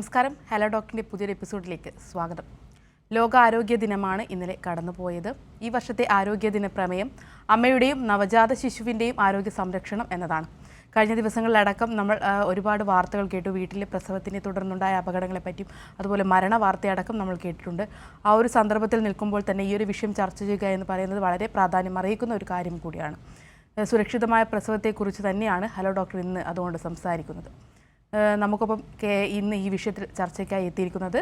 നമസ്കാരം. ഹലോ ഡോക്ടറിന്റെ പുതിയൊരു എപ്പിസോഡിലേക്ക് സ്വാഗതം. ലോകാരോഗ്യ ദിനമാണ് ഇന്നലെ കടന്നുപോയത്. ഈ വർഷത്തെ ആരോഗ്യ ദിന പ്രമേയം അമ്മയുടെയും നവജാത ശിശുവിന്റെയും ആരോഗ്യ സംരക്ഷണം എന്നതാണ്. കഴിഞ്ഞ ദിവസങ്ങളിലടക്കം നമ്മൾ ഒരുപാട് വാർത്തകൾ കേട്ടു. വീട്ടിലെ പ്രസവത്തിനെ തുടർന്നുണ്ടായ അപകടങ്ങളെപ്പറ്റിയും അതുപോലെ മരണ വാർത്തയടക്കം നമ്മൾ കേട്ടിട്ടുണ്ട്. ആ ഒരു സന്ദർഭത്തിൽ നിൽക്കുമ്പോൾ തന്നെ ഈ ഒരു വിഷയം ചർച്ച ചെയ്യുക എന്ന് പറയുന്നത് വളരെ പ്രാധാന്യം അറിയിക്കുന്ന ഒരു കാര്യം കൂടിയാണ്. സുരക്ഷിതമായ പ്രസവത്തെക്കുറിച്ച് തന്നെയാണ് ഹലോ ഡോക്ടർ ഇന്ന് അതുകൊണ്ട് സംസാരിക്കുന്നത്. നമുക്കൊപ്പം ഇന്ന് ഈ വിഷയത്തിൽ ചർച്ചയ്ക്കായി എത്തിയിരിക്കുന്നത്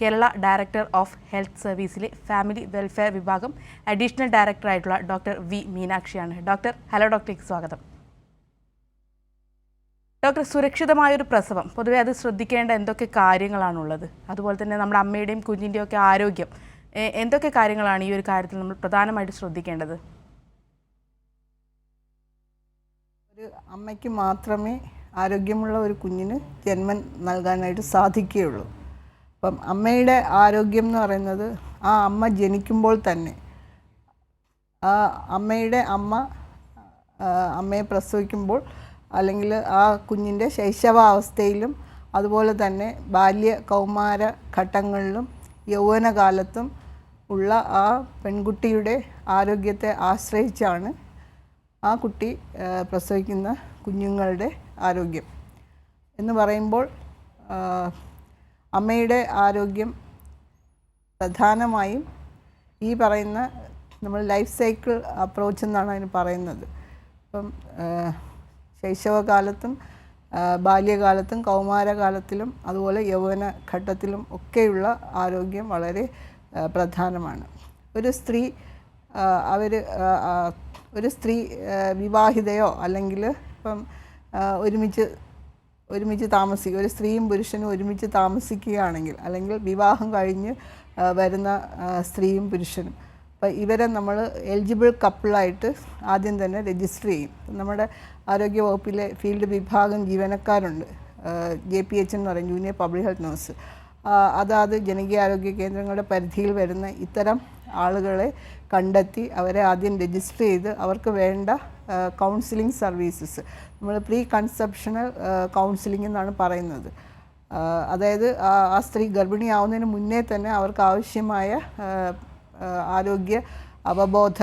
കേരള ഡയറക്ടർ ഓഫ് ഹെൽത്ത് സർവീസിലെ ഫാമിലി വെൽഫെയർ വിഭാഗം അഡീഷണൽ ഡയറക്ടറായിട്ടുള്ള ഡോക്ടർ വി മീനാക്ഷിയാണ്. ഡോക്ടർ ഹലോ ഡോക്ടറേക്ക് സ്വാഗതം. ഡോക്ടർ സുരക്ഷിതമായൊരു പ്രസവം. പൊതുവെ അത് ശ്രദ്ധിക്കേണ്ട എന്തൊക്കെ കാര്യങ്ങളാണുള്ളത്? അതുപോലെ തന്നെ നമ്മുടെ അമ്മയുടെയും കുഞ്ഞിന്റെയും ഒക്കെ ആരോഗ്യം. എന്തൊക്കെ കാര്യങ്ങളാണ് ഈ ഒരു കാര്യത്തിൽ നമ്മൾ പ്രധാനമായിട്ട് ശ്രദ്ധിക്കേണ്ടത്? ഒരു അമ്മയ്ക്ക് മാത്രമേ ആരോഗ്യമുള്ള ഒരു കുഞ്ഞിന് ജന്മം നൽകാനായിട്ട് സാധിക്കുകയുള്ളൂ. അപ്പം അമ്മയുടെ ആരോഗ്യം എന്ന് പറയുന്നത് ആ അമ്മ ജനിക്കുമ്പോൾ തന്നെ ആ അമ്മയുടെ അമ്മ അമ്മയെ പ്രസവിക്കുമ്പോൾ അല്ലെങ്കിൽ ആ കുഞ്ഞിന്റെ ശൈശവാവസ്ഥയിലും അതുപോലെ തന്നെ ബാല്യ കൗമാര ഘട്ടങ്ങളിലും യൗവനകാലത്തും ഉള്ള ആ പെൺകുട്ടിയുടെ ആരോഗ്യത്തെ ആശ്രയിച്ചാണ് ആ കുട്ടി പ്രസവിക്കുന്ന കുഞ്ഞുങ്ങളുടെ ആരോഗ്യം എന്ന് പറയുമ്പോൾ അമ്മയുടെ ആരോഗ്യം പ്രധാനമായും ഈ പറയുന്ന നമ്മൾ ലൈഫ് സൈക്കിൾ അപ്രോച്ച് എന്നാണ് അതിന് പറയുന്നത്. ഇപ്പം ശൈശവകാലത്തും ബാല്യകാലത്തും കൗമാരകാലത്തിലും അതുപോലെ യൗവന ഘട്ടത്തിലും ഒക്കെയുള്ള ആരോഗ്യം വളരെ പ്രധാനമാണ്. ഒരു സ്ത്രീ അവർ ഒരു സ്ത്രീ വിവാഹിതയോ അല്ലെങ്കിൽ ഇപ്പം ഒരുമിച്ച് ഒരുമിച്ച് താമസിക്കുക ഒരു സ്ത്രീയും പുരുഷനും ഒരുമിച്ച് താമസിക്കുകയാണെങ്കിൽ അല്ലെങ്കിൽ വിവാഹം കഴിഞ്ഞ് വരുന്ന സ്ത്രീയും പുരുഷനും. അപ്പോൾ ഇവരെ നമ്മൾ എലിജിബിൾ കപ്പിളായിട്ട് ആദ്യം തന്നെ രജിസ്റ്റർ ചെയ്യും. നമ്മുടെ ആരോഗ്യ വകുപ്പിലെ ഫീൽഡ് വിഭാഗം ജീവനക്കാരുണ്ട്. ജെ പി എച്ച് എന്ന് പറയും ജൂനിയർ പബ്ലിക് ഹെൽത്ത് നഴ്സ് അതാത് ജനകീയ ആരോഗ്യ കേന്ദ്രങ്ങളുടെ പരിധിയിൽ വരുന്ന ഇത്തരം ആളുകളെ കണ്ടെത്തി അവരെ ആദ്യം രജിസ്റ്റർ ചെയ്ത് അവർക്ക് വേണ്ട കൗൺസിലിംഗ് സർവീസസ്. നമ്മൾ പ്രീ കൺസെപ്ഷണൽ കൗൺസിലിംഗ് എന്നാണ് പറയുന്നത്. അതായത് ആ സ്ത്രീ ഗർഭിണിയാവുന്നതിന് മുന്നേ തന്നെ അവർക്ക് ആവശ്യമായ ആരോഗ്യ അവബോധ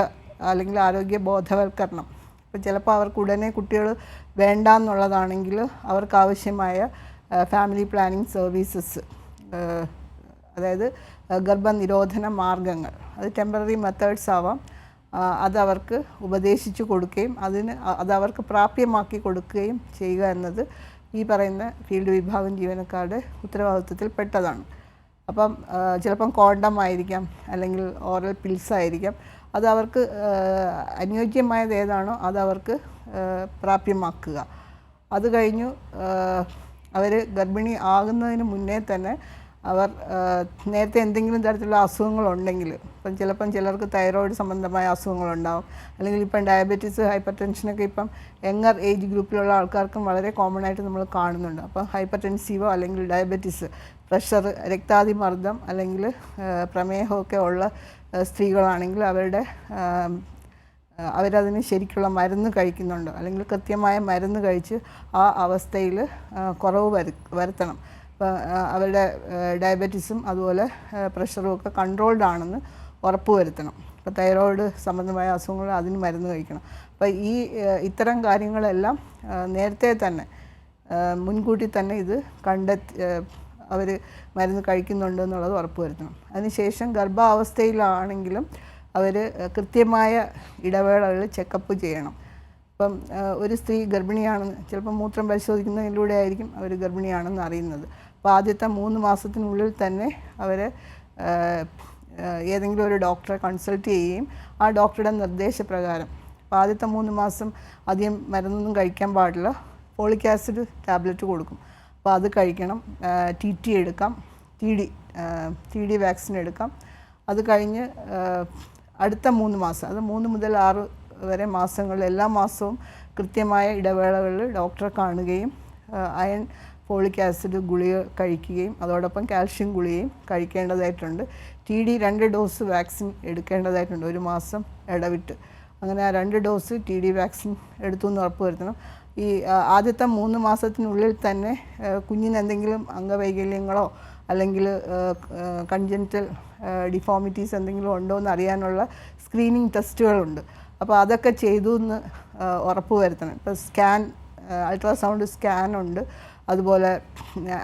അല്ലെങ്കിൽ ആരോഗ്യ ബോധവൽക്കരണം. ഇപ്പം ചിലപ്പോൾ അവർക്ക് ഉടനെ കുട്ടികൾ വേണ്ട എന്നുള്ളതാണെങ്കിൽ അവർക്ക് ആവശ്യമായ ഫാമിലി പ്ലാനിങ് സർവീസസ് അതായത് ഗർഭനിരോധന മാർഗങ്ങൾ. അത് ടെമ്പററി മെത്തേഡ്സ് ആവാം. ആ, അത് അവർക്ക് ഉപദേശിച്ചു കൊടുക്കുകയും അതിന് അതവർക്ക് പ്രാപ്യമാക്കി കൊടുക്കുകയും ചെയ്യുക എന്നത് ഈ പറയുന്ന ഫീൽഡ് വിഭാഗം ജീവനക്കാരുടെ ഉത്തരവാദിത്വത്തിൽ പെട്ടതാണ്. അപ്പം ചിലപ്പം കോണ്ടം ആയിരിക്കാം അല്ലെങ്കിൽ ഓറൽ പിൽസ് ആയിരിക്കാം. അത് അനുയോജ്യമായത് ഏതാണോ അത് അവർക്ക് പ്രാപ്യമാക്കുക. അത് കഴിഞ്ഞു അവർ ഗർഭിണി ആകുന്നതിന് മുന്നേ തന്നെ അവർ നേരത്തെ എന്തെങ്കിലും തരത്തിലുള്ള അസുഖങ്ങളുണ്ടെങ്കിൽ ഇപ്പം ചിലപ്പം ചിലർക്ക് തൈറോയിഡ് സംബന്ധമായ അസുഖങ്ങളുണ്ടാവും. അല്ലെങ്കിൽ ഇപ്പം ഡയബറ്റീസ് ഹൈപ്പർ ടെൻഷനൊക്കെ ഇപ്പം യങ്ങർ ഏജ് ഗ്രൂപ്പിലുള്ള ആൾക്കാർക്കും വളരെ കോമൺ ആയിട്ട് നമ്മൾ കാണുന്നുണ്ട്. അപ്പം ഹൈപ്പർ ടെൻസീവോ അല്ലെങ്കിൽ ഡയബറ്റീസ് പ്രഷർ രക്താതിമർദ്ദം അല്ലെങ്കിൽ പ്രമേഹമൊക്കെ ഉള്ള സ്ത്രീകളാണെങ്കിൽ അവരുടെ അവരതിന് ശരിക്കുള്ള മരുന്ന് കഴിക്കുന്നുണ്ട്. അല്ലെങ്കിൽ കൃത്യമായ മരുന്ന് കഴിച്ച് ആ അവസ്ഥയിൽ കുറവ് വരു വരുത്തണം. അപ്പോൾ അവരുടെ ഡയബറ്റീസും അതുപോലെ പ്രഷറും ഒക്കെ കൺട്രോൾഡ് ആണെന്ന് ഉറപ്പ് വരുത്തണം. ഇപ്പോൾ തൈറോയിഡ് സംബന്ധമായ അസുഖങ്ങൾ അതിന് മരുന്ന് കഴിക്കണം. അപ്പോൾ ഈ ഇത്തരം കാര്യങ്ങളെല്ലാം നേരത്തെ തന്നെ മുൻകൂട്ടി തന്നെ ഇത് കണ്ടെത്തി അവർ മരുന്ന് കഴിക്കുന്നുണ്ട് എന്നുള്ളത് ഉറപ്പ് വരുത്തണം. അതിനുശേഷം ഗർഭാവസ്ഥയിലാണെങ്കിലും അവർ കൃത്യമായ ഇടവേളകളിൽ ചെക്കപ്പ് ചെയ്യണം. ഇപ്പം ഒരു സ്ത്രീ ഗർഭിണിയാണെന്ന് ചിലപ്പോൾ മൂത്രം പരിശോധിക്കുന്നതിലൂടെ ആയിരിക്കും അവർ ഗർഭിണിയാണെന്ന് അറിയുന്നത്. അപ്പോൾ ആദ്യത്തെ മൂന്ന് മാസത്തിനുള്ളിൽ തന്നെ അവർ ഏതെങ്കിലും ഒരു ഡോക്ടറെ കൺസൾട്ട് ചെയ്യുകയും ആ ഡോക്ടറുടെ നിർദ്ദേശപ്രകാരം. അപ്പോൾ ആദ്യത്തെ മൂന്ന് മാസം അധികം മരുന്നൊന്നും കഴിക്കാൻ പാടില്ല. ഫോളിക് ആസിഡ് ടാബ്ലറ്റ് കൊടുക്കും. അപ്പോൾ അത് കഴിക്കണം. ടി ടി എടുക്കാം. T D T D vaccine എടുക്കാം. അത് കഴിഞ്ഞ് അടുത്ത മൂന്ന് മാസം അത് മൂന്ന് മുതൽ ആറ് വരെ മാസങ്ങളിൽ എല്ലാ മാസവും കൃത്യമായ ഇടവേളകളിൽ ഡോക്ടറെ കാണുകയും അയൺ ഫോളിക് ആസിഡ് ഗുളിക കഴിക്കുകയും അതോടൊപ്പം കാൽഷ്യം ഗുളികയും കഴിക്കേണ്ടതായിട്ടുണ്ട്. ടി ഡി രണ്ട് ഡോസ് വാക്സിൻ എടുക്കേണ്ടതായിട്ടുണ്ട്. ഒരു മാസം ഇടവിട്ട്. അങ്ങനെ ആ രണ്ട് ഡോസ് ടി ഡി വാക്സിൻ എടുത്തു എന്ന് ഉറപ്പ് വരുത്തണം. ഈ ആദ്യത്തെ മൂന്ന് മാസത്തിനുള്ളിൽ തന്നെ കുഞ്ഞിന് എന്തെങ്കിലും അംഗവൈകല്യങ്ങളോ അല്ലെങ്കിൽ കൺജന്റൽ ഡിഫോമിറ്റീസ് എന്തെങ്കിലും ഉണ്ടോ എന്ന് അറിയാനുള്ള സ്ക്രീനിങ് ടെസ്റ്റുകളുണ്ട്. അപ്പോൾ അതൊക്കെ ചെയ്തു എന്ന് ഉറപ്പ് വരുത്തണം. ഇപ്പോൾ സ്കാൻ അൾട്രാസൗണ്ട് സ്കാൻ ഉണ്ട്. അതുപോലെ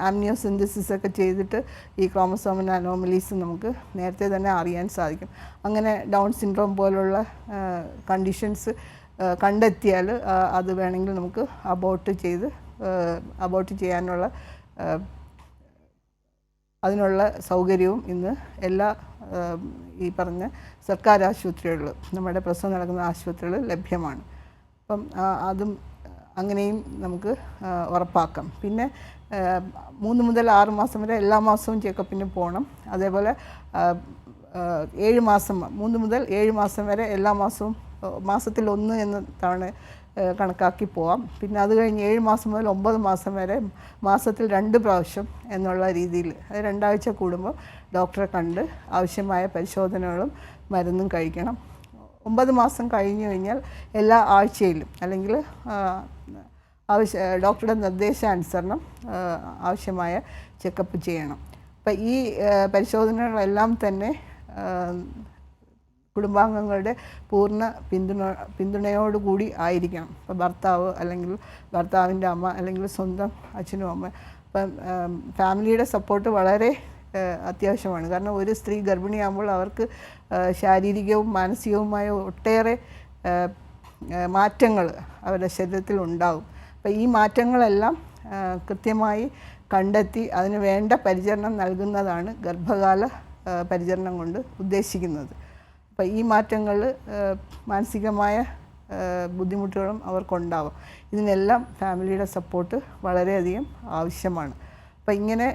ആംനിയോസിന്തസിസ് ഒക്കെ ചെയ്തിട്ട് ഈ ക്രോമസോമിൻ അനോമലീസ് നമുക്ക് നേരത്തെ തന്നെ അറിയാൻ സാധിക്കും. അങ്ങനെ ഡൗൺ സിൻഡ്രോം പോലുള്ള കണ്ടീഷൻസ് കണ്ടെത്തിയാൽ അത് വേണമെങ്കിൽ നമുക്ക് അബോട്ട് ചെയ്ത് അബോട്ട് ചെയ്യാനുള്ള അതിനുള്ള സൗകര്യവും ഇന്ന് എല്ലാ ഈ പറഞ്ഞ സർക്കാർ ആശുപത്രികളിൽ നമ്മുടെ പ്രസവം നടക്കുന്ന ആശുപത്രികളിൽ ലഭ്യമാണ്. അപ്പം അതും അങ്ങനെയും നമുക്ക് ഉറപ്പാക്കാം. പിന്നെ മൂന്ന് മുതൽ ആറ് മാസം വരെ എല്ലാ മാസവും ചെക്കപ്പിന് പോകണം. അതേപോലെ ഏഴ് മാസം മൂന്ന് മുതൽ ഏഴ് മാസം വരെ എല്ലാ മാസവും മാസത്തിൽ ഒന്ന് എന്ന തവണ കണക്കാക്കി പോവാം. പിന്നെ അത് കഴിഞ്ഞ് ഏഴ് മാസം മുതൽ ഒമ്പത് മാസം വരെ മാസത്തിൽ രണ്ട് പ്രാവശ്യം എന്നുള്ള രീതിയിൽ അത് രണ്ടാഴ്ച കൂടുമ്പോൾ ഡോക്ടറെ കണ്ട് ആവശ്യമായ പരിശോധനകളും മരുന്നും കഴിക്കണം. ഒമ്പത് മാസം കഴിഞ്ഞു കഴിഞ്ഞാൽ എല്ലാ ആഴ്ചയിലും അല്ലെങ്കിൽ ആവശ്യ ഡോക്ടറുടെ നിർദ്ദേശാനുസരണം ആവശ്യമായ ചെക്കപ്പ് ചെയ്യണം. അപ്പം ഈ പരിശോധനകളെല്ലാം തന്നെ കുടുംബാംഗങ്ങളുടെ പൂർണ പിന്തുണ പിന്തുണയോടുകൂടി ആയിരിക്കണം. ഇപ്പം ഭർത്താവ് അല്ലെങ്കിൽ ഭർത്താവിന്റെ അമ്മ അല്ലെങ്കിൽ സ്വന്തം അച്ഛനും അമ്മ അപ്പം ഫാമിലിയുടെ സപ്പോർട്ട് വളരെ അത്യാവശ്യമാണ്. കാരണം ഒരു സ്ത്രീ ഗർഭിണിയാകുമ്പോൾ അവർക്ക് ശാരീരികവും മാനസികവുമായ ഒട്ടേറെ മാറ്റങ്ങൾ അവരുടെ ശരീരത്തിൽ ഉണ്ടാകും. അപ്പോൾ ഈ മാറ്റങ്ങളെല്ലാം കൃത്യമായി കണ്ടെത്തി അതിന് വേണ്ട പരിചരണം നൽകുന്നതാണ് ഗർഭകാല പരിചരണം കൊണ്ട് ഉദ്ദേശിക്കുന്നത്. അപ്പോൾ ഈ മാറ്റങ്ങൾ മാനസികമായ ബുദ്ധിമുട്ടുകളും അവർക്കുണ്ടാവാം. ഇതിനെല്ലാം ഫാമിലിയുടെ സപ്പോർട്ട് വളരെയധികം ആവശ്യമാണ്. അപ്പം ഇങ്ങനെ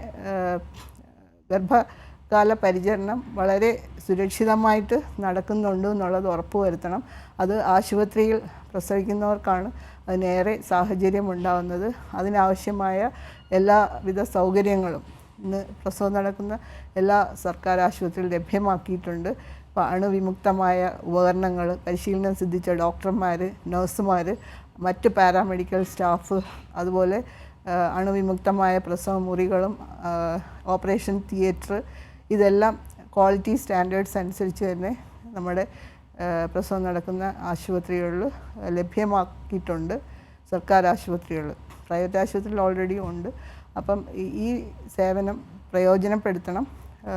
ഗർഭകാല പരിചരണം വളരെ സുരക്ഷിതമായിട്ട് നടക്കുന്നുണ്ട് എന്നുള്ളത് ഉറപ്പുവരുത്തണം അത് ആശുപത്രിയിൽ പ്രസവിക്കുന്നവർക്കാണ് അതിനേറെ സാഹചര്യം ഉണ്ടാകുന്നത് അതിനാവശ്യമായ എല്ലാവിധ സൗകര്യങ്ങളും ഇന്ന് പ്രസവം നടക്കുന്ന എല്ലാ സർക്കാർ ആശുപത്രിയിൽ ലഭ്യമാക്കിയിട്ടുണ്ട്. ഇപ്പോൾ അണുവിമുക്തമായ ഉപകരണങ്ങൾ പരിശീലനം സിദ്ധിച്ച ഡോക്ടർമാർ നഴ്സുമാർ മറ്റ് പാരാമെഡിക്കൽ സ്റ്റാഫ് അതുപോലെ അണുവിമുക്തമായ പ്രസവ മുറികളും ഓപ്പറേഷൻ തിയേറ്റർ ഇതെല്ലാം ക്വാളിറ്റി സ്റ്റാൻഡേർഡ്സ് അനുസരിച്ച് തന്നെ നമ്മുടെ പ്രസവം നടക്കുന്ന ആശുപത്രികളിൽ ലഭ്യമാക്കിയിട്ടുണ്ട്. സർക്കാർ ആശുപത്രികൾ പ്രൈവറ്റ് ആശുപത്രികൾ ഓൾറെഡി ഉണ്ട്. അപ്പം ഈ- സേവനം പ്രയോജനപ്പെടുത്തണം.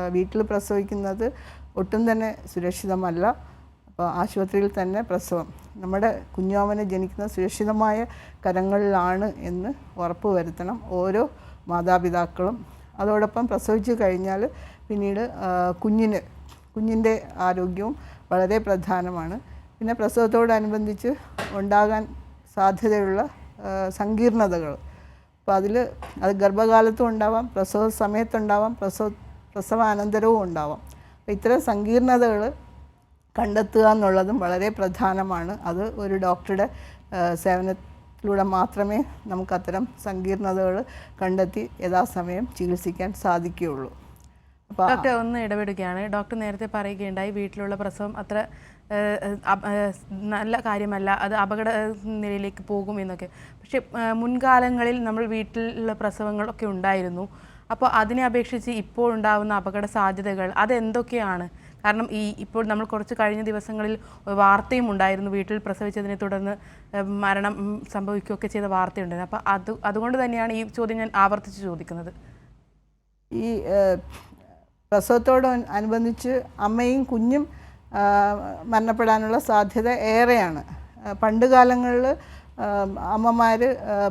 വീട്ടിൽ പ്രസവിക്കുന്നത് ഒട്ടും തന്നെ സുരക്ഷിതമല്ല. അപ്പോൾ ആശുപത്രിയിൽ തന്നെ പ്രസവം. നമ്മുടെ കുഞ്ഞോമനെ ജനിക്കുന്ന സുരക്ഷിതമായ കരങ്ങളിലാണ് എന്ന് ഉറപ്പ് വരുത്തണം ഓരോ മാതാപിതാക്കളും. അതോടൊപ്പം പ്രസവിച്ചു കഴിഞ്ഞാൽ പിന്നീട് കുഞ്ഞിന് കുഞ്ഞിന്റെ ആരോഗ്യവും വളരെ പ്രധാനമാണ്. പിന്നെ പ്രസവത്തോടനുബന്ധിച്ച് ഉണ്ടാകാൻ സാധ്യതയുള്ള സങ്കീർണതകൾ. അപ്പോൾ അതിൽ അത് ഗർഭകാലത്തും ഉണ്ടാവാം പ്രസവ സമയത്തുണ്ടാവാം പ്രസവ പ്രസവാനന്തരവും ഉണ്ടാവാം. അപ്പോൾ ഇത്തരം സങ്കീർണതകൾ കണ്ടെത്തുക എന്നുള്ളതും വളരെ പ്രധാനമാണ്. അത് ഒരു ഡോക്ടറുടെ സേവനത്തിലൂടെ മാത്രമേ നമുക്ക് അത്തരം സങ്കീർണതകൾ കണ്ടെത്തി യഥാസമയം ചികിത്സിക്കാൻ സാധിക്കുകയുള്ളൂ. അപ്പോൾ ഡോക്ടർ ഒന്ന് ഇടപെടുകയാണ്. ഡോക്ടർ നേരത്തെ പറയുകയുണ്ടായി വീട്ടിലുള്ള പ്രസവം അത്ര നല്ല കാര്യമല്ല അത് അപകട നിലയിലേക്ക് പോകും എന്നൊക്കെ. പക്ഷെ മുൻകാലങ്ങളിൽ നമ്മൾ വീട്ടിലുള്ള പ്രസവങ്ങളൊക്കെ ഉണ്ടായിരുന്നു. അപ്പോൾ അതിനെ അപേക്ഷിച്ച് ഇപ്പോൾ ഉണ്ടാകുന്ന അപകട സാധ്യതകൾ അതെന്തൊക്കെയാണ്? കാരണം ഈ ഇപ്പോൾ നമ്മൾ കുറച്ച് കഴിഞ്ഞ ദിവസങ്ങളിൽ വാർത്തയും ഉണ്ടായിരുന്നു. വീട്ടിൽ പ്രസവിച്ചതിനെ തുടർന്ന് മരണം സംഭവിക്കുകയൊക്കെ ചെയ്ത വാർത്തയുണ്ടായിരുന്നു. അപ്പോൾ അത് അതുകൊണ്ട് തന്നെയാണ് ഈ ചോദ്യം ഞാൻ ആവർത്തിച്ച് ചോദിക്കുന്നത്. ഈ പ്രസവത്തോട് അനുബന്ധിച്ച് അമ്മയും കുഞ്ഞും മരണപ്പെടാനുള്ള സാധ്യത ഏറെയാണ്. പണ്ട് കാലങ്ങളിൽ അമ്മമാർ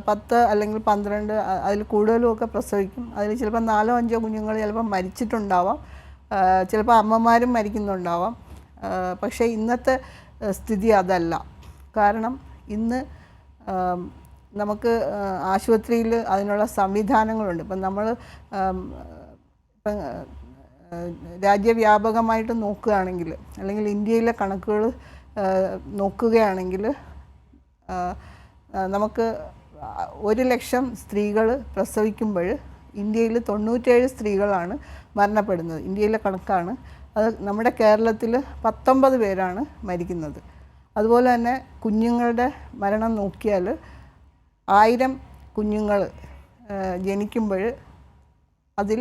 പത്ത് അല്ലെങ്കിൽ പന്ത്രണ്ട് അതിൽ കൂടുതലും ഒക്കെ പ്രസവിക്കും. അതിൽ ചിലപ്പോൾ നാലോ അഞ്ചോ കുഞ്ഞുങ്ങൾ ചിലപ്പോൾ മരിച്ചിട്ടുണ്ടാവാം. ചിലപ്പോൾ അമ്മമാരും മരിക്കുന്നുണ്ടാവാം. പക്ഷേ ഇന്നത്തെ സ്ഥിതി അതല്ല. കാരണം ഇന്ന് നമുക്ക് ആശുപത്രിയിൽ അതിനുള്ള സംവിധാനങ്ങളുണ്ട്. ഇപ്പം നമ്മൾ ഇപ്പം രാജ്യവ്യാപകമായിട്ട് നോക്കുകയാണെങ്കിൽ അല്ലെങ്കിൽ ഇന്ത്യയിലെ കണക്കുകൾ നോക്കുകയാണെങ്കിൽ നമുക്ക് ഒരു ലക്ഷം സ്ത്രീകൾ പ്രസവിക്കുമ്പോൾ ഇന്ത്യയിൽ തൊണ്ണൂറ്റേഴ് സ്ത്രീകളാണ് മരണപ്പെടുന്നത്. ഇന്ത്യയിലെ കണക്കാണ്. അത് നമ്മുടെ കേരളത്തിൽ പത്തൊമ്പത് പേരാണ് മരിക്കുന്നത്. അതുപോലെ തന്നെ കുഞ്ഞുങ്ങളുടെ മരണം നോക്കിയാൽ ആയിരം കുഞ്ഞുങ്ങൾ ജനിക്കുമ്പോൾ അതിൽ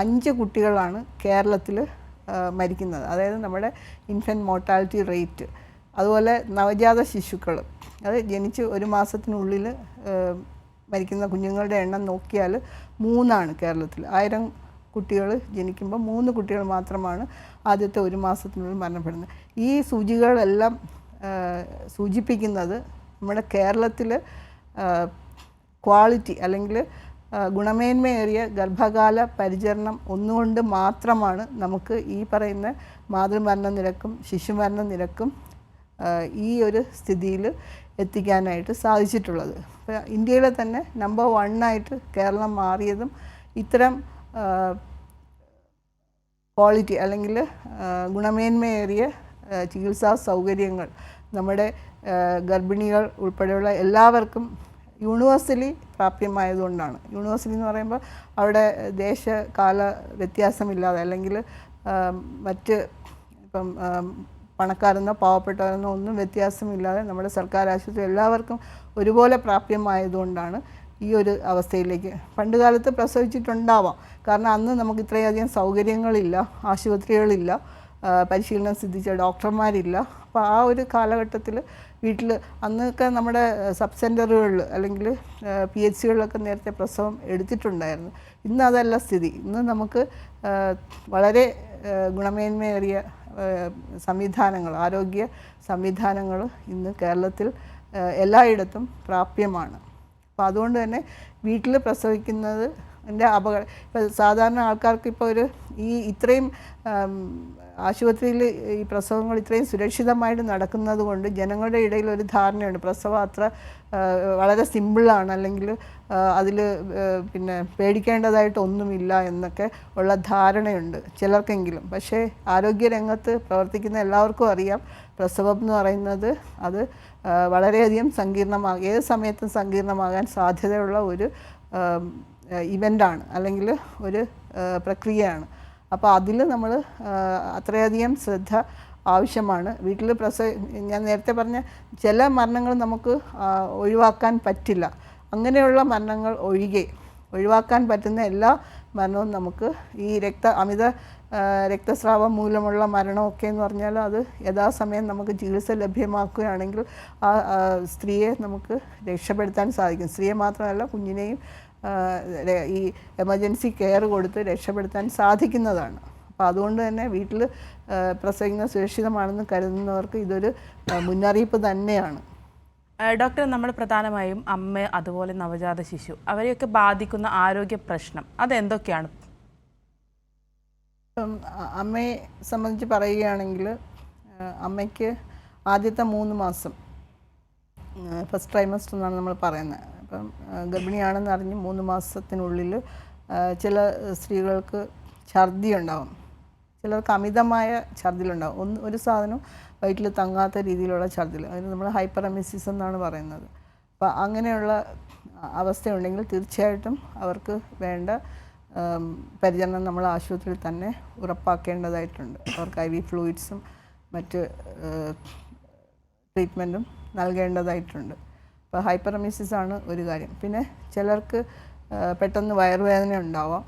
അഞ്ച് കുട്ടികളാണ് കേരളത്തിൽ മരിക്കുന്നത്. അതായത് നമ്മുടെ ഇൻഫന്റ് മോർട്ടാലിറ്റി റേറ്റ്. അതുപോലെ നവജാത ശിശുക്കൾ അത് ജനിച്ച് ഒരു മാസത്തിനുള്ളിൽ മരിക്കുന്ന കുഞ്ഞുങ്ങളുടെ എണ്ണം നോക്കിയാൽ മൂന്നാണ് കേരളത്തിൽ ആയിരം കുട്ടികൾ ജനിക്കുമ്പോൾ മൂന്ന് കുട്ടികൾ മാത്രമാണ് ആദ്യത്തെ ഒരു മാസത്തിനുള്ളിൽ മരണപ്പെടുന്നത്. ഈ സൂചികളെല്ലാം ആ, സൂചിപ്പിക്കുന്നത് നമ്മുടെ കേരളത്തിൽ ക്വാളിറ്റി അല്ലെങ്കിൽ ഗുണമേന്മയേറിയ ഗർഭകാല പരിചരണം ഒന്നുകൊണ്ട് മാത്രമാണ് നമുക്ക് ഈ പറയുന്ന മാതൃമരണ നിരക്കും ശിശുമരണ നിരക്കും ഈ ഒരു സ്ഥിതിയിൽ എത്തിക്കാനായിട്ട് സാധിച്ചിട്ടുള്ളത്. ഇന്ത്യയിലെ തന്നെ നമ്പർ വണ്ണായിട്ട് കേരളം മാറിയതും ഇത്തരം ക്വാളിറ്റി അല്ലെങ്കിൽ ഗുണമേന്മയേറിയ ചികിത്സാ സൗകര്യങ്ങൾ നമ്മുടെ ഗർഭിണികൾ ഉൾപ്പെടെയുള്ള എല്ലാവർക്കും യൂണിവേഴ്സലി പ്രാപ്യമായതുകൊണ്ടാണ്. യൂണിവേഴ്സലി എന്ന് പറയുമ്പോൾ അവിടെ ദേശകാല വ്യത്യാസമില്ലാതെ അല്ലെങ്കിൽ മറ്റ് ഇപ്പം പണക്കാരെന്നോ പാവപ്പെട്ടവരെന്നോ ഒന്നും വ്യത്യാസമില്ലാതെ നമ്മുടെ സർക്കാർ ആശുപത്രി എല്ലാവർക്കും ഒരുപോലെ പ്രാപ്യമായതുകൊണ്ടാണ് ഈ ഒരു അവസ്ഥയിലേക്ക് പണ്ട് കാലത്ത് പ്രസവിച്ചിട്ടുണ്ടാവാം. കാരണം അന്ന് നമുക്ക് ഇത്രയധികം സൗകര്യങ്ങളില്ല ആശുപത്രികളില്ല പരിശീലനം സിദ്ധിച്ച ഡോക്ടർമാരില്ല. അപ്പോൾ ആ ഒരു കാലഘട്ടത്തിൽ വീട്ടിൽ അന്നൊക്കെ നമ്മുടെ സബ് സെന്ററുകളിൽ അല്ലെങ്കിൽ പി എച്ച് സികളിലൊക്കെ നേരത്തെ പ്രസവം എടുത്തിട്ടുണ്ടായിരുന്നു. ഇന്ന് അതല്ല സ്ഥിതി. ഇന്ന് നമുക്ക് വളരെ ഗുണമേന്മയേറിയ സംവിധാനങ്ങൾ ആരോഗ്യ സംവിധാനങ്ങൾ ഇന്ന് കേരളത്തിൽ എല്ലായിടത്തും പ്രാപ്യമാണ്. അപ്പോൾ അതുകൊണ്ട് തന്നെ വീട്ടിൽ പ്രസവിക്കുന്നത് എന്റെ അപകട. ഇപ്പോൾ സാധാരണ ആൾക്കാർക്ക് ഇപ്പോൾ ഒരു ഈ ഇത്രയും ആശുപത്രിയിൽ ഈ പ്രസവങ്ങൾ ഇത്രയും സുരക്ഷിതമായിട്ട് നടക്കുന്നത് കൊണ്ട് ജനങ്ങളുടെ ഇടയിൽ ഒരു ധാരണയുണ്ട്. പ്രസവം അത്ര വളരെ സിമ്പിളാണ്. അല്ലെങ്കിൽ അതിൽ പിന്നെ പേടിക്കേണ്ടതായിട്ടൊന്നുമില്ല എന്നൊക്കെ ഉള്ള ധാരണയുണ്ട് ചിലർക്കെങ്കിലും. പക്ഷേ ആരോഗ്യരംഗത്ത് പ്രവർത്തിക്കുന്ന എല്ലാവർക്കും അറിയാം. പ്രസവം എന്ന് പറയുന്നത് അത് വളരെയധികം സങ്കീർണമാകും ഏത് സമയത്തും സങ്കീർണമാകാൻ സാധ്യതയുള്ള ഒരു ഇവന്റാണ് അല്ലെങ്കിൽ ഒരു പ്രക്രിയയാണ്. അപ്പോൾ അതിൽ നമ്മൾ അത്രയധികം ശ്രദ്ധ ആവശ്യമാണ്. വീട്ടിൽ പ്രസവ ഞാൻ നേരത്തെ പറഞ്ഞ ചില മരണങ്ങൾ നമുക്ക് ഒഴിവാക്കാൻ പറ്റില്ല. അങ്ങനെയുള്ള മരണങ്ങൾ ഒഴികെ ഒഴിവാക്കാൻ പറ്റുന്ന എല്ലാ മരണവും നമുക്ക് ഈ രക്ത അമിത രക്തസ്രാവം മൂലമുള്ള മരണമൊക്കെ എന്ന് പറഞ്ഞാൽ അത് യഥാസമയം നമുക്ക് ചികിത്സ ലഭ്യമാക്കുകയാണെങ്കിൽ ആ സ്ത്രീയെ നമുക്ക് രക്ഷപ്പെടുത്താൻ സാധിക്കും. സ്ത്രീയെ മാത്രമല്ല കുഞ്ഞിനെയും ഈ എമർജൻസി കെയർ കൊടുത്ത് രക്ഷപ്പെടുത്താൻ സാധിക്കുന്നതാണ്. അപ്പോൾ അതുകൊണ്ട് തന്നെ വീട്ടിൽ പ്രസവിക്കുന്നത് സുരക്ഷിതമാണെന്ന് കരുതുന്നവർക്ക് ഇതൊരു മുന്നറിയിപ്പ് തന്നെയാണ്. ഡോക്ടർ നമ്മൾ പ്രധാനമായും അമ്മ അതുപോലെ നവജാത ശിശു അവരെയൊക്കെ ബാധിക്കുന്ന ആരോഗ്യ പ്രശ്നം അതെന്തൊക്കെയാണ്? അമ്മയെ സംബന്ധിച്ച് പറയുകയാണെങ്കിൽ അമ്മയ്ക്ക് ആദ്യത്തെ മൂന്ന് മാസം ഫസ്റ്റ് ട്രൈമസ്റ്റർ എന്നാണ് നമ്മൾ പറയുന്നത്. അപ്പം ആ, ഗർഭിണിയാണെന്ന് അറിഞ്ഞ് മൂന്ന് മാസത്തിനുള്ളിൽ ചില സ്ത്രീകൾക്ക് ഛർദി ഉണ്ടാവും ചിലർക്ക് അമിതമായ ഛർദിലുണ്ടാവും ഒന്ന് ഒരു സാധനം വയറ്റിൽ തങ്ങാത്ത രീതിയിലുള്ള ഛർദിൽ അതിന് നമ്മൾ ഹൈപ്പറമിസിസ് എന്നാണ് പറയുന്നത്. അപ്പോൾ അങ്ങനെയുള്ള അവസ്ഥയുണ്ടെങ്കിൽ തീർച്ചയായിട്ടും അവർക്ക് വേണ്ട പരിചരണം നമ്മൾ ആശുപത്രിയിൽ തന്നെ ഉറപ്പാക്കേണ്ടതായിട്ടുണ്ട്. അവർക്ക് ഐ വി ഫ്ലൂയിഡ്സും മറ്റ് ട്രീറ്റ്മെന്റും നൽകേണ്ടതായിട്ടുണ്ട്. അപ്പോൾ ഹൈപ്പറമിസിസ് ആണ് ഒരു കാര്യം. പിന്നെ ചിലർക്ക് പെട്ടെന്ന് വയറുവേദന ഉണ്ടാവാം.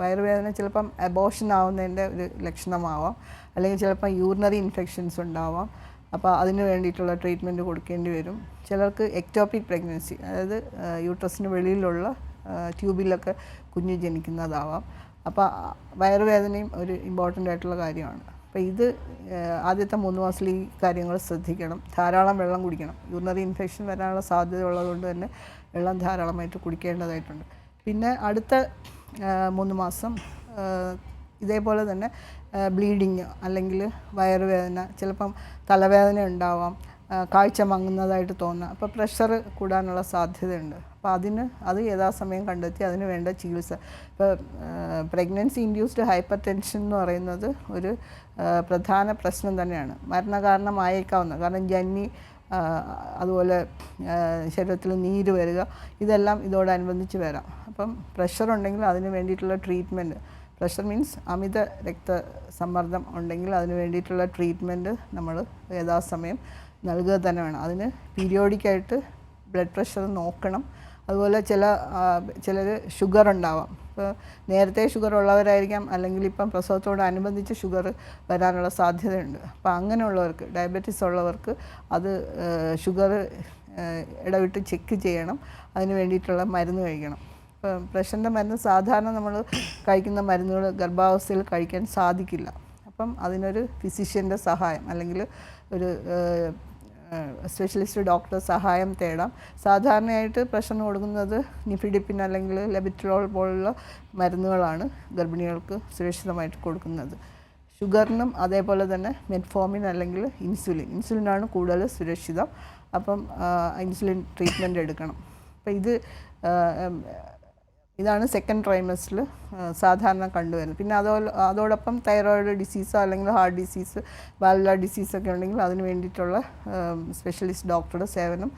വയറുവേദന ചിലപ്പം അബോഷൻ ആവുന്നതിന്റെ ഒരു ലക്ഷണമാവാം. അല്ലെങ്കിൽ ചിലപ്പം യൂറിനറി ഇൻഫെക്ഷൻസ് ഉണ്ടാവാം. അപ്പോൾ അതിന് വേണ്ടിയിട്ടുള്ള ട്രീറ്റ്മെന്റ് കൊടുക്കേണ്ടി വരും. ചിലർക്ക് എക്ടോപിക് പ്രഗ്നൻസി അതായത് യൂട്രസിന് വെളിയിലുള്ള ട്യൂബിലൊക്കെ കുഞ്ഞ് ജനിക്കുന്നതാവാം. അപ്പോൾ വയറുവേദനയും ഒരു ഇമ്പോർട്ടന്റ് ആയിട്ടുള്ള കാര്യമാണ്. അപ്പോൾ ഇത് ആദ്യത്തെ മൂന്ന് മാസത്തിൽ ഈ കാര്യങ്ങൾ ശ്രദ്ധിക്കണം. ധാരാളം വെള്ളം കുടിക്കണം. യൂറിനറി ഇൻഫെക്ഷൻ വരാനുള്ള സാധ്യത ഉള്ളതുകൊണ്ട് തന്നെ വെള്ളം ധാരാളമായിട്ട് കുടിക്കേണ്ടതായിട്ടുണ്ട്. പിന്നെ അടുത്ത മൂന്ന് മാസം ഇതേപോലെ തന്നെ ബ്ലീഡിങ് അല്ലെങ്കിൽ വയറുവേദന ചിലപ്പം തലവേദന ഉണ്ടാവാം. കാഴ്ച മങ്ങുന്നതായിട്ട് തോന്നുക. അപ്പോൾ പ്രഷർ കൂടാനുള്ള സാധ്യതയുണ്ട്. അപ്പോൾ അതിന് അത് യഥാസമയം കണ്ടെത്തി അതിന് വേണ്ട ചികിത്സ. ഇപ്പോൾ പ്രഗ്നൻസി ഇൻഡ്യൂസ്ഡ് ഹൈപ്പർ ടെൻഷൻ എന്ന് പറയുന്നത് ഒരു പ്രധാന പ്രശ്നം തന്നെയാണ്. മരണകാരണമായേക്കാവുന്ന കാരണം ജന്നി അതുപോലെ ശരീരത്തിൽ നീര് വരിക ഇതെല്ലാം ഇതോടനുബന്ധിച്ച് വരാം. അപ്പം പ്രഷർ ഉണ്ടെങ്കിൽ അതിന് വേണ്ടിയിട്ടുള്ള ട്രീറ്റ്മെന്റ് പ്രഷർ മീൻസ് അമിത രക്തസമ്മർദ്ദം ഉണ്ടെങ്കിൽ അതിന് വേണ്ടിയിട്ടുള്ള ട്രീറ്റ്മെന്റ് നമ്മൾ യഥാസമയം നൽകുക തന്നെ വേണം. അതിന് പീരിയോഡിക്കായിട്ട് ബ്ലഡ് പ്രഷർ നോക്കണം. അതുപോലെ ചില ചിലർ ഷുഗർ ഉണ്ടാവാം. ഇപ്പോൾ നേരത്തെ ഷുഗർ ഉള്ളവരായിരിക്കാം. അല്ലെങ്കിൽ ഇപ്പം പ്രസവത്തോടനുബന്ധിച്ച് ഷുഗർ വരാനുള്ള സാധ്യതയുണ്ട്. അപ്പോൾ അങ്ങനെയുള്ളവർക്ക് ഡയബറ്റീസ് ഉള്ളവർക്ക് അത് ഷുഗർ ഇടവിട്ട് ചെക്ക് ചെയ്യണം. അതിന് വേണ്ടിയിട്ടുള്ള മരുന്ന് കഴിക്കണം. ഇപ്പം പ്രഷറിന്റെ മരുന്ന് സാധാരണ നമ്മൾ കഴിക്കുന്ന മരുന്നുകൾ ഗർഭാവസ്ഥയിൽ കഴിക്കാൻ സാധിക്കില്ല. അപ്പം അതിനൊരു ഫിസിഷ്യന്റെ സഹായം അല്ലെങ്കിൽ ഒരു സ്പെഷ്യലിസ്റ്റ് ഡോക്ടർ സഹായം തേടാം. സാധാരണയായിട്ട് പ്രഷർ കൊടുക്കുന്നത് നിഫിഡിപ്പിൻ അല്ലെങ്കിൽ ലെബിട്രോൾ പോലുള്ള മരുന്നുകളാണ് ഗർഭിണികൾക്ക് സുരക്ഷിതമായിട്ട് കൊടുക്കുന്നത്. ഷുഗറിനും അതേപോലെ തന്നെ മെറ്റ്ഫോമിൻ അല്ലെങ്കിൽ ഇൻസുലിൻ. ഇൻസുലിനാണ് കൂടുതൽ സുരക്ഷിതം. അപ്പം ഇൻസുലിൻ ട്രീറ്റ്മെന്റ് എടുക്കണം. അപ്പം ഇത് ഇതാണ് സെക്കൻഡ് ട്രൈമസ്റ്ററിൽ സാധാരണ കണ്ടുവരുന്നത്. പിന്നെ അതോ അതോടൊപ്പം തൈറോയിഡ് ഡിസീസോ അല്ലെങ്കിൽ ഹാർട്ട് ഡിസീസ് വാൽവുല ഡിസീസൊക്കെ ഉണ്ടെങ്കിൽ അതിന് വേണ്ടിയിട്ടുള്ള സ്പെഷ്യലിസ്റ്റ് ഡോക്ടറുടെ സേവനം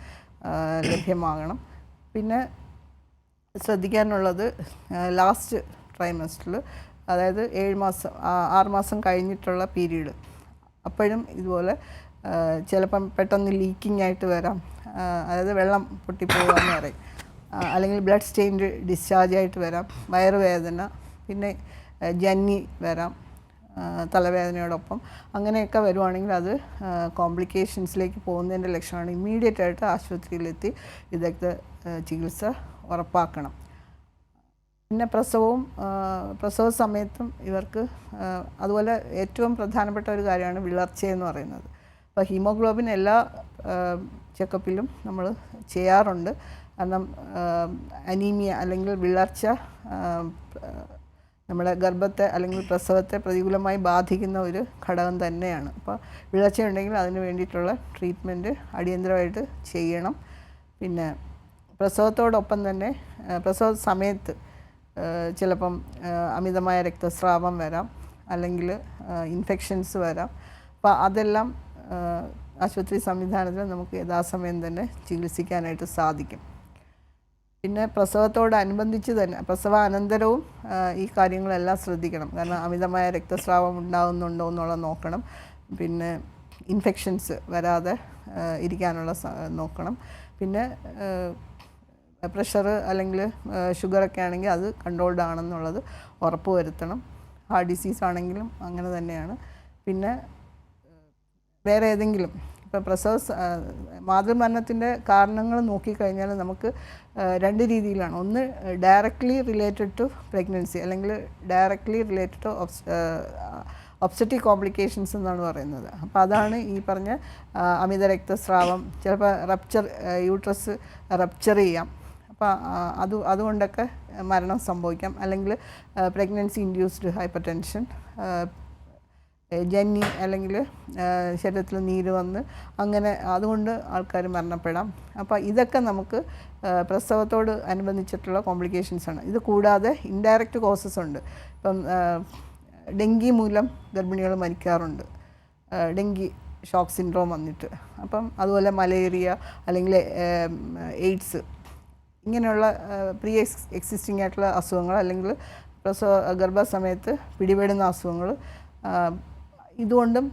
ലഭ്യമാകണം. പിന്നെ ശ്രദ്ധിക്കാനുള്ളത് ലാസ്റ്റ് ട്രൈമസ്റ്ററിൽ അതായത് ഏഴ് മാസം ആറുമാസം ആറ് മാസം കഴിഞ്ഞിട്ടുള്ള പീരീഡ് അപ്പോഴും ഇതുപോലെ ചിലപ്പം പെട്ടെന്ന് ലീക്കിംഗ് ആയിട്ട് വരാം. അതായത് വെള്ളം പൊട്ടിപ്പോകാമെന്ന് പറയും. അല്ലെങ്കിൽ ബ്ലഡ് സ്റ്റെയിൻഡ് ഡിസ്ചാർജ് ആയിട്ട് വരാം വയറുവേദന പിന്നെ ജന്നി വരാം തലവേദനയോടൊപ്പം. അങ്ങനെയൊക്കെ വരുവാണെങ്കിൽ അത് കോംപ്ലിക്കേഷൻസിലേക്ക് പോകുന്നതിന്റെ ലക്ഷണമാണ്. ഇമ്മീഡിയറ്റ് ആയിട്ട് ആശുപത്രിയിലെത്തി വിദഗ്ധ ചികിത്സ ഉറപ്പാക്കണം. പിന്നെ പ്രസവവും പ്രസവ സമയത്തും ഇവർക്ക് അതുപോലെ ഏറ്റവും പ്രധാനപ്പെട്ട ഒരു കാര്യമാണ് വിളർച്ചയെന്ന് പറയുന്നത്. അപ്പോൾ ഹീമോഗ്ലോബിൻ എല്ലാ ചെക്കപ്പിലും നമ്മൾ ചെയ്യാറുണ്ട്. കാരണം അനീമിയ അല്ലെങ്കിൽ വിളർച്ച നമ്മുടെ ഗർഭത്തെ അല്ലെങ്കിൽ പ്രസവത്തെ പ്രതികൂലമായി ബാധിക്കുന്ന ഒരു ഘടകം തന്നെയാണ്. അപ്പോൾ വിളർച്ചയുണ്ടെങ്കിൽ അതിന് വേണ്ടിയിട്ടുള്ള ട്രീറ്റ്മെന്റ് അടിയന്തരമായിട്ട് ചെയ്യണം. പിന്നെ പ്രസവത്തോടൊപ്പം തന്നെ പ്രസവ സമയത്ത് ചിലപ്പം അമിതമായ രക്തസ്രാവം വരാം അല്ലെങ്കിൽ ഇൻഫെക്ഷൻസ് വരാം. അപ്പോൾ അതെല്ലാം ആശുപത്രി സംവിധാനത്തിൽ നമുക്ക് യഥാസമയം തന്നെ ചികിത്സിക്കാനായിട്ട് സാധിക്കും. പിന്നെ പ്രസവത്തോടനുബന്ധിച്ച് തന്നെ പ്രസവാനന്തരവും ഈ കാര്യങ്ങളെല്ലാം ശ്രദ്ധിക്കണം. കാരണം അമിതമായ രക്തസ്രാവം ഉണ്ടാകുന്നുണ്ടോ എന്നുള്ളത് നോക്കണം. പിന്നെ ഇൻഫെക്ഷൻസ് വരാതെ ഇരിക്കാനുള്ള നോക്കണം. പിന്നെ പ്രഷർ അല്ലെങ്കിൽ ഷുഗറൊക്കെ ആണെങ്കിൽ അത് കൺട്രോൾഡ് ആണെന്നുള്ളത് ഉറപ്പ് വരുത്തണം. ഹാർട്ട് ഡിസീസ് ആണെങ്കിലും അങ്ങനെ തന്നെയാണ്. പിന്നെ വേറെ ഏതെങ്കിലും ഇപ്പോൾ പ്രസവ മാതൃമരണത്തിന്റെ കാരണങ്ങൾ നോക്കിക്കഴിഞ്ഞാൽ നമുക്ക് രണ്ട് രീതിയിലാണ്. ഒന്ന് ഡയറക്റ്റ്ലി റിലേറ്റഡ് ടു പ്രഗ്നൻസി അല്ലെങ്കിൽ directly related to obstetric complications എന്നാണ് പറയുന്നത്. അപ്പോൾ അതാണ് ഈ പറഞ്ഞ അമിത രക്തസ്രാവം ചിലപ്പോൾ റപ്ചർ യൂട്രസ് റപ്ചർ ചെയ്യാം. അപ്പോൾ അത് അതുകൊണ്ടൊക്കെ മരണം സംഭവിക്കാം. അല്ലെങ്കിൽ പ്രഗ്നൻസി ഇൻഡ്യൂസ്ഡ് ഹൈപ്പർ ടെൻഷൻ ജന്നി അല്ലെങ്കിൽ ശരീരത്തിൽ നീര് വന്ന് അങ്ങനെ അതുകൊണ്ട് ആൾക്കാർ മരണപ്പെടാം. അപ്പോൾ ഇതൊക്കെ നമുക്ക് പ്രസവത്തോട് അനുബന്ധിച്ചിട്ടുള്ള കോംപ്ലിക്കേഷൻസ് ആണ്. ഇത് കൂടാതെ ഇൻഡയറക്റ്റ് കോസസ് ഉണ്ട്. ഇപ്പം ഡെങ്കി മൂലം ഗർഭിണികൾ മരിക്കാറുണ്ട്. ഡെങ്കി ഷോക്ക് സിൻഡ്രോം വന്നിട്ട്. അപ്പം അതുപോലെ മലേറിയ അല്ലെങ്കിൽ എയ്ഡ്സ് ഇങ്ങനെയുള്ള പ്രീ എക്സ് എക്സിസ്റ്റിംഗ് ആയിട്ടുള്ള അസുഖങ്ങൾ അല്ലെങ്കിൽ പ്രസവ ഗർഭസമയത്ത് പിടിപെടുന്ന അസുഖങ്ങൾ ഇതുകൊണ്ടും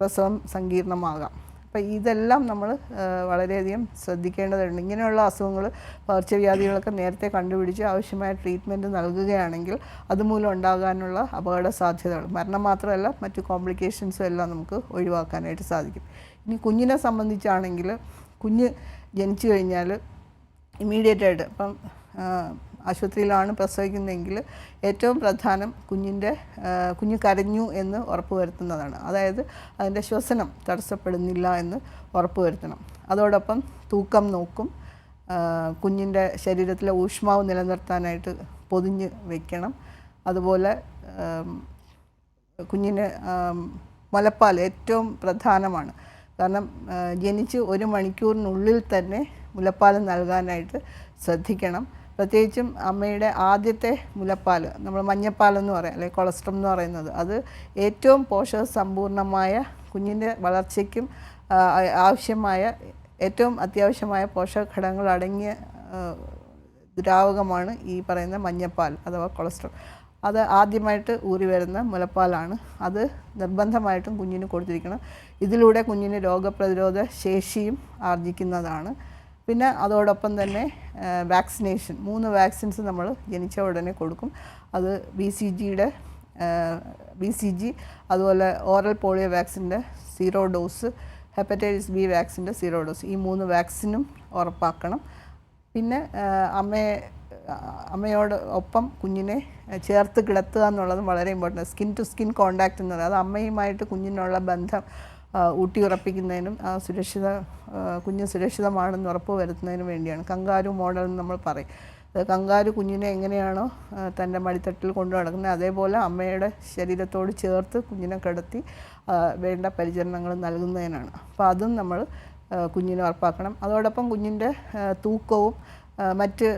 പ്രസവം സങ്കീർണമാകാം. അപ്പം ഇതെല്ലാം നമ്മൾ വളരെയധികം ശ്രദ്ധിക്കേണ്ടതുണ്ട്. ഇങ്ങനെയുള്ള അസുഖങ്ങൾ പകർച്ചവ്യാധികളൊക്കെ നേരത്തെ കണ്ടുപിടിച്ച് ആവശ്യമായ ട്രീറ്റ്മെന്റ് നൽകുകയാണെങ്കിൽ അതുമൂലം ഉണ്ടാകാനുള്ള അപകട സാധ്യതകൾ മരണം മാത്രമല്ല മറ്റു കോംപ്ലിക്കേഷൻസും എല്ലാം നമുക്ക് ഒഴിവാക്കാനായിട്ട് സാധിക്കും. ഇനി കുഞ്ഞിനെ സംബന്ധിച്ചാണെങ്കിൽ കുഞ്ഞ് ജനിച്ചു കഴിഞ്ഞാൽ ഇമ്മീഡിയറ്റായിട്ട് ഇപ്പം ആശുപത്രിയിലാണ് പ്രസവിക്കുന്നതെങ്കിൽ ഏറ്റവും പ്രധാനം കുഞ്ഞിന്റെ കുഞ്ഞു കരഞ്ഞു എന്ന് ഉറപ്പുവരുത്തുന്നതാണ്. അതായത് അതിന്റെ ശ്വസനം തടസ്സപ്പെടുന്നില്ല എന്ന് ഉറപ്പുവരുത്തണം. അതോടൊപ്പം തൂക്കം നോക്കും കുഞ്ഞിന്റെ ശരീരത്തിലെ ഊഷ്മാവ് നിലനിർത്താനായിട്ട് പൊതിഞ്ഞ് വെക്കണം. അതുപോലെ കുഞ്ഞിന് മുലപ്പാൽ ഏറ്റവും പ്രധാനമാണ്. കാരണം ജനിച്ച് ഒരു മണിക്കൂറിനുള്ളിൽ തന്നെ മുലപ്പാൽ നൽകാനായിട്ട് ശ്രദ്ധിക്കണം. പ്രത്യേകിച്ചും അമ്മയുടെ ആദ്യത്തെ മുലപ്പാൽ നമ്മൾ മഞ്ഞപ്പാൽ എന്ന് പറയാം അല്ലെങ്കിൽ കൊളസ്ട്രം എന്ന് പറയുന്നത്. അത് ഏറ്റവും പോഷക സമ്പൂർണമായ കുഞ്ഞിന്റെ വളർച്ചയ്ക്കും ആവശ്യമായ ഏറ്റവും അത്യാവശ്യമായ പോഷക ഘടകങ്ങൾ അടങ്ങിയ ദ്രാവകമാണ് ഈ പറയുന്ന മഞ്ഞപ്പാൽ അഥവാ കൊളസ്ട്രോൾ. അത് ആദ്യമായിട്ട് ഊറി വരുന്ന മുലപ്പാലാണ്. അത് നിർബന്ധമായിട്ടും കുഞ്ഞിന് കൊടുത്തിരിക്കണം. ഇതിലൂടെ കുഞ്ഞിന് രോഗപ്രതിരോധ ശേഷിയും ആർജിക്കുന്നതാണ്. പിന്നെ അതോടൊപ്പം തന്നെ വാക്സിനേഷൻ. മൂന്ന് വാക്സിൻസ് നമ്മൾ ജനിച്ച ഉടനെ കൊടുക്കും. അത് ബി സി ജിയുടെ ബി സി ജി അതുപോലെ ഓറൽ പോളിയോ വാക്സിന്റെ സീറോ ഡോസ് ഹെപ്പറ്റൈറ്റിസ് ബി വാക്സിന്റെ സീറോ ഡോസ്. ഈ മൂന്ന് വാക്സിനും ഉറപ്പാക്കണം. പിന്നെ അമ്മയെ അമ്മയോട് ഒപ്പം കുഞ്ഞിനെ ചേർത്ത് കിടത്തുക എന്നുള്ളതും വളരെ important skin to skin contact എന്ന് പറയുന്നത് അത് അമ്മയുമായിട്ട് കുഞ്ഞിനുള്ള ബന്ധം ഊട്ടിയുറപ്പിക്കുന്നതിനും ആ സുരക്ഷിത കുഞ്ഞ് സുരക്ഷിതമാണെന്ന് ഉറപ്പ് വരുത്തുന്നതിനും വേണ്ടിയാണ്. കങ്കാരു മോഡൽ എന്ന് നമ്മൾ പറയും. കങ്കാരു കുഞ്ഞിനെ എങ്ങനെയാണോ തന്റെ മടിത്തട്ടിൽ കൊണ്ടു നടക്കുന്നത് അതേപോലെ അമ്മയുടെ ശരീരത്തോട് ചേർത്ത് കുഞ്ഞിനെ കിടത്തി വേണ്ട പരിചരണങ്ങൾ നൽകുന്നതിനാണ്. അപ്പോൾ അതും നമ്മൾ കുഞ്ഞിനെ ഉറപ്പാക്കണം. അതോടൊപ്പം കുഞ്ഞിന്റെ തൂക്കവും മറ്റ്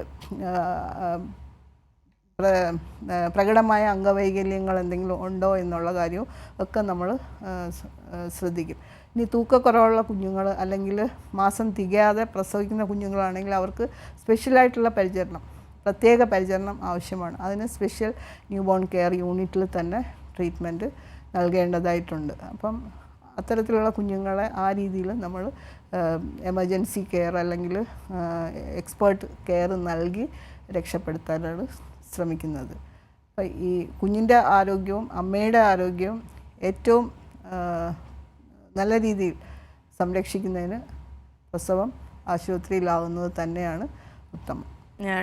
പ്രകടമായ അംഗവൈകല്യങ്ങൾ എന്തെങ്കിലും ഉണ്ടോ എന്നുള്ള കാര്യവും ഒക്കെ നമ്മൾ ശ്രദ്ധിക്കും. ഇനി തൂക്കക്കുറവുള്ള കുഞ്ഞുങ്ങൾ അല്ലെങ്കിൽ മാസം തികയാതെ പ്രസവിക്കുന്ന കുഞ്ഞുങ്ങളാണെങ്കിൽ അവർക്ക് സ്പെഷ്യലായിട്ടുള്ള പരിചരണം പ്രത്യേക പരിചരണം ആവശ്യമാണ്. അതിന് സ്പെഷ്യൽ ന്യൂ ബോൺ കെയർ യൂണിറ്റിൽ തന്നെ ട്രീറ്റ്മെന്റ് നൽകേണ്ടതായിട്ടുണ്ട്. അപ്പം അത്തരത്തിലുള്ള കുഞ്ഞുങ്ങളെ ആ രീതിയിൽ നമ്മൾ എമർജൻസി കെയർ അല്ലെങ്കിൽ എക്സ്പേർട്ട് കെയർ നൽകി രക്ഷപ്പെടുത്താനാണ് ശ്രമിക്കുന്നത്. അപ്പം ഈ കുഞ്ഞിന്റെ ആരോഗ്യവും അമ്മയുടെ ആരോഗ്യവും ഏറ്റവും നല്ല രീതിയിൽ സംരക്ഷിക്കുന്നതിന് പ്രസവം ആശുപത്രിയിലാവുന്നത് തന്നെയാണ് ഉത്തമം.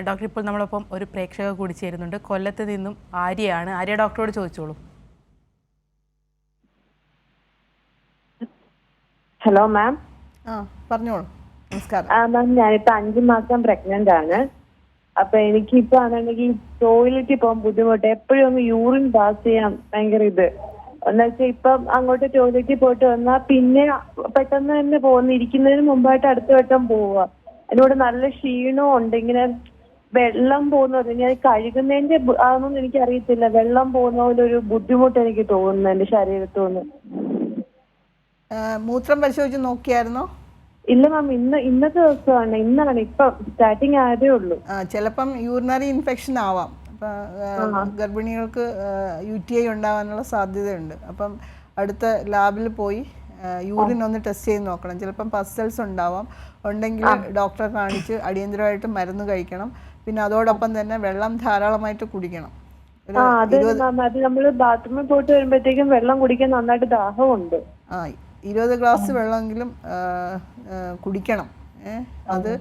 ഡോക്ടർ ഇപ്പോൾ നമ്മളൊപ്പം ഒരു പ്രേക്ഷക കൂടി ചേരുന്നുണ്ട്. കൊല്ലത്ത് നിന്നും ആര്യയാണ്. ആര്യ ഡോക്ടറോട് ചോദിച്ചോളൂ. Hello ma'am. ആ പറഞ്ഞോളൂ. നമസ്കാരം. ആ മാം ഞാനിപ്പോൾ അഞ്ചു മാസം പ്രഗ്നന്റ് ആണ്. അപ്പൊ എനിക്കിപ്പോ ആണെങ്കിൽ ടോയ്ലറ്റിൽ പോകാൻ ബുദ്ധിമുട്ട്. എപ്പോഴും ഒന്ന് യൂറിൻ പാസ് ചെയ്യാൻ ഭയങ്കര ഇത്. എന്നുവെച്ചാൽ ഇപ്പം അങ്ങോട്ട് ടോയ്ലറ്റിൽ പോയിട്ട് വന്നാൽ പിന്നെ പെട്ടെന്ന് തന്നെ പോകുന്നു ഇരിക്കുന്നതിന് മുമ്പായിട്ട് അടുത്ത വട്ടം പോവുക. അതിനോട് നല്ല ക്ഷീണവും ഉണ്ട്. ഇങ്ങനെ വെള്ളം പോകുന്ന പോലെ. ഞാൻ കഴുകുന്നതിന്റെ ആണെന്ന് എനിക്ക് അറിയത്തില്ല വെള്ളം പോകുന്ന പോലെ ഒരു ബുദ്ധിമുട്ട് എനിക്ക് തോന്നുന്നു എന്റെ ശരീരത്തോന്ന്. മൂത്രം പരിശോധിച്ച് നോക്കിയായിരുന്നോ? ഇല്ല മാം ഇന്ന് ഇന്നത്തെ ദിവസമാണ് ഇന്നാണ് ഇപ്പൊ സ്റ്റാർട്ടിങ് ആയതേ ഉള്ളൂ. ചിലപ്പം യൂറിനറി ഇൻഫെക്ഷൻ ആവാം. ഗർഭിണികൾക്ക് യു ടി ഐ ഉണ്ടാവാനുള്ള സാധ്യതയുണ്ട്. അപ്പം അടുത്ത ലാബിൽ പോയി യൂറിൻ ഒന്ന് ടെസ്റ്റ് ചെയ്ത് നോക്കണം. ചിലപ്പം പസ്സൽസ് ഉണ്ടാവാം. ഉണ്ടെങ്കിൽ ഡോക്ടറെ കാണിച്ച് അടിയന്തരമായിട്ട് മരുന്ന് കഴിക്കണം. പിന്നെ അതോടൊപ്പം തന്നെ വെള്ളം ധാരാളമായിട്ട് കുടിക്കണം. അത് നമ്മൾ ബാത്റൂമിൽ പോയിട്ട് വരുമ്പോഴത്തേക്കും വെള്ളം കുടിക്കാൻ നന്നായിട്ട് ദാഹമുണ്ട് ആ ഇരുപത് ഗ്ലാസ് വെള്ളമെങ്കിലും കുടിക്കണം. അത്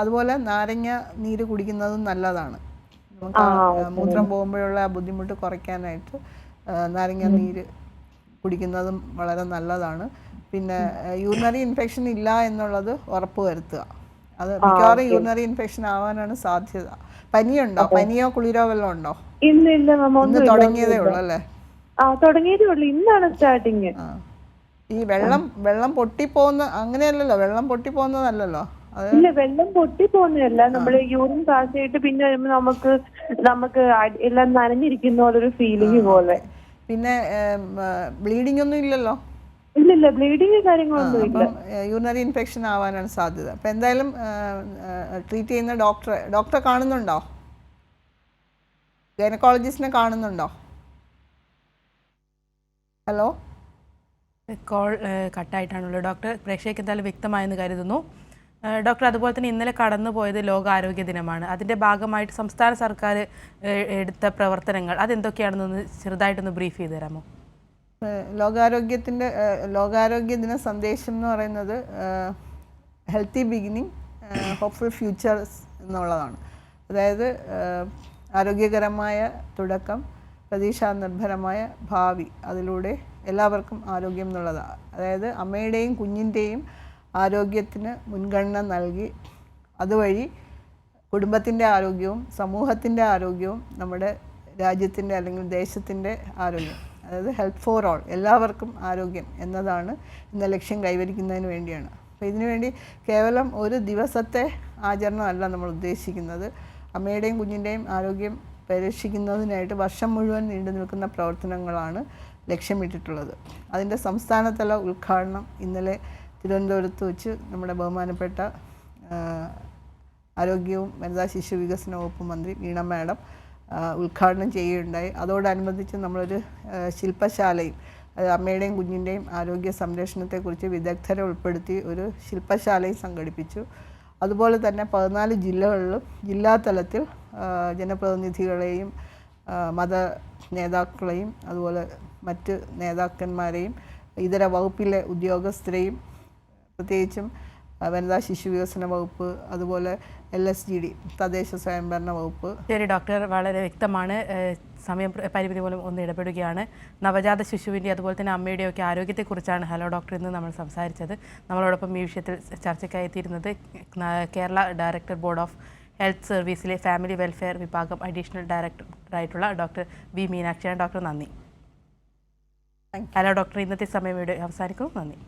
അതുപോലെ നാരങ്ങ നീര് കുടിക്കുന്നതും നല്ലതാണ്. നമുക്ക് മൂത്രം പോകുമ്പോഴുള്ള ബുദ്ധിമുട്ട് കുറയ്ക്കാനായിട്ട് നാരങ്ങ നീര് കുടിക്കുന്നതും വളരെ നല്ലതാണ്. പിന്നെ യൂറിനറി ഇൻഫെക്ഷൻ ഇല്ല എന്നുള്ളത് ഉറപ്പ് വരുത്തുക. അത് മിക്കവാറും യൂറിനറി ഇൻഫെക്ഷൻ ആവാനാണ് സാധ്യത. പനിയുണ്ടോ? പനിയോ കുളിരോ വല്ലതും ഉണ്ടോ? ഇന്ന് തുടങ്ങിയതേ ഉള്ളൂ അല്ലേ ആ തുടങ്ങിയതേ ഉള്ളൂ. ഇന്നാണ് സ്റ്റാർട്ടിങ്. ഈ വെള്ളം വെള്ളം പൊട്ടിപ്പോകുന്ന അങ്ങനെയല്ലല്ലോ വെള്ളം പൊട്ടിപ്പോകുന്നതല്ലല്ലോ ഇല്ല വെള്ളം പൊട്ടി പോകുന്നതല്ല നമ്മൾ യൂറിൻ പാസ് ചെയ്തിട്ട് പിന്നെ വരുമ്പോ നമുക്ക് നമുക്ക് എല്ലാം നനഞ്ഞിരിക്കുന്ന പോലൊരു ഫീലിംഗ് പോലെ. പിന്നെ ബ്ലീഡിംഗ് ഒന്നും ഇല്ലല്ലോ? ഇല്ല ഇല്ല ബ്ലീഡിങ് കാര്യങ്ങളൊന്നും ഇല്ല. യൂറിനറി ഇൻഫെക്ഷൻ ആവാനാണ് സാധ്യത. അപ്പം എന്തായാലും ട്രീറ്റ് ചെയ്യുന്ന ഡോക്ടറെ ഡോക്ടറെ കാണുന്നുണ്ടോ? ഗൈനക്കോളജിസ്റ്റിനെ കാണുന്നുണ്ടോ? ഹലോ? കോൾ കട്ടായിട്ടാണുള്ളത്. ഡോക്ടർ പ്രേക്ഷകർക്ക് എന്തായാലും വ്യക്തമായെന്ന് കരുതുന്നു. ഡോക്ടർ അതുപോലെ തന്നെ ഇന്നലെ കടന്നുപോയത് ലോകാരോഗ്യ ദിനമാണ്. അതിന്റെ ഭാഗമായിട്ട് സംസ്ഥാന സർക്കാർ എടുത്ത പ്രവർത്തനങ്ങൾ അതെന്തൊക്കെയാണെന്നൊന്ന് ചെറുതായിട്ടൊന്ന് ബ്രീഫ് ചെയ്ത് തരാമോ? ലോകാരോഗ്യത്തിന്റെ ലോകാരോഗ്യ ദിന സന്ദേശം എന്ന് പറയുന്നത് ഹെൽത്തി ബിഗിനിങ് ഹോപ്പ്ഫുൾ ഫ്യൂച്ചേഴ്സ് എന്നുള്ളതാണ്. അതായത് ആരോഗ്യകരമായ തുടക്കം പ്രതീക്ഷാനിർഭരമായ ഭാവി അതിലൂടെ എല്ലാവർക്കും ആരോഗ്യം എന്നുള്ളതാണ് അതായത് അമ്മയുടെയും കുഞ്ഞിന്റെയും ആരോഗ്യത്തിന് മുൻഗണന നൽകി അതുവഴി കുടുംബത്തിന്റെ ആരോഗ്യവും സമൂഹത്തിന്റെ ആരോഗ്യവും നമ്മുടെ രാജ്യത്തിന്റെ അല്ലെങ്കിൽ ദേശത്തിന്റെ ആരോഗ്യം അതായത് ഹെൽത്ത് ഫോർ ഓൾ എല്ലാവർക്കും ആരോഗ്യം എന്നതാണ് ഇന്ന ലക്ഷ്യം കൈവരിക്കുന്നതിന് വേണ്ടിയാണ്. അപ്പോൾ ഇതിനുവേണ്ടി കേവലം ഒരു ദിവസത്തെ ആചരണമല്ല നമ്മൾ ഉദ്ദേശിക്കുന്നത്. അമ്മയുടെയും കുഞ്ഞിന്റെയും ആരോഗ്യം പരിരക്ഷിക്കുന്നതിനായിട്ട് വർഷം മുഴുവൻ നീണ്ടു നിൽക്കുന്ന പ്രവർത്തനങ്ങളാണ് ലക്ഷ്യമിട്ടിട്ടുള്ളത്. അതിന്റെ സംസ്ഥാനതല ഉദ്ഘാടനം ഇന്നലെ തിരുവനന്തപുരത്ത് വെച്ച് നമ്മുടെ ബഹുമാനപ്പെട്ട ആരോഗ്യവും വനിതാ ശിശു വികസന വകുപ്പ് മന്ത്രി വീണ മാഡം ഉദ്ഘാടനം ചെയ്യുകയുണ്ടായി. അതോടനുബന്ധിച്ച് നമ്മളൊരു ശില്പശാലയും അമ്മയുടെയും കുഞ്ഞിന്റെയും ആരോഗ്യ സംരക്ഷണത്തെക്കുറിച്ച് വിദഗ്ധരെ ഉൾപ്പെടുത്തി ഒരു ശില്പശാലയും സംഘടിപ്പിച്ചു. അതുപോലെ തന്നെ പതിനാല് ജില്ലകളിലും ജില്ലാ തലത്തിൽ ജനപ്രതിനിധികളെയും മത നേതാക്കളെയും അതുപോലെ മറ്റ് നേതാക്കന്മാരെയും ഇതര വകുപ്പിലെ ഉദ്യോഗസ്ഥരെയും പ്രത്യേകിച്ചും വനിതാ ശിശു വികസന വകുപ്പ് അതുപോലെ എൽ എസ് ജി ഡി തദ്ദേശ സ്വയംഭരണ വകുപ്പ്. ശരി ഡോക്ടർ വളരെ വ്യക്തമാണ്. സമയം പരിമിതി പോലും ഒന്ന് ഇടപെടുകയാണ്. നവജാത ശിശുവിന്റെ അതുപോലെ തന്നെ അമ്മയുടെയൊക്കെ ആരോഗ്യത്തെക്കുറിച്ചാണ് ഹലോ ഡോക്ടർ ഇന്ന് നമ്മൾ സംസാരിച്ചത്. നമ്മളോടൊപ്പം ഈ വിഷയത്തിൽ ചർച്ചയ്ക്കായി എത്തിയിരുന്നത് Kerala director board of health സർവീസിലെ family welfare വിഭാഗം അഡീഷണൽ ഡയറക്ടറായിട്ടുള്ള ഡോക്ടർ വി മീനാക്ഷിയാണ്. ഡോക്ടർ നന്ദി. ഹലോ ഡോക്ടർ ഇന്നത്തെ സമയം ഇവിടെ അവസാനിക്കുന്നു. നന്ദി.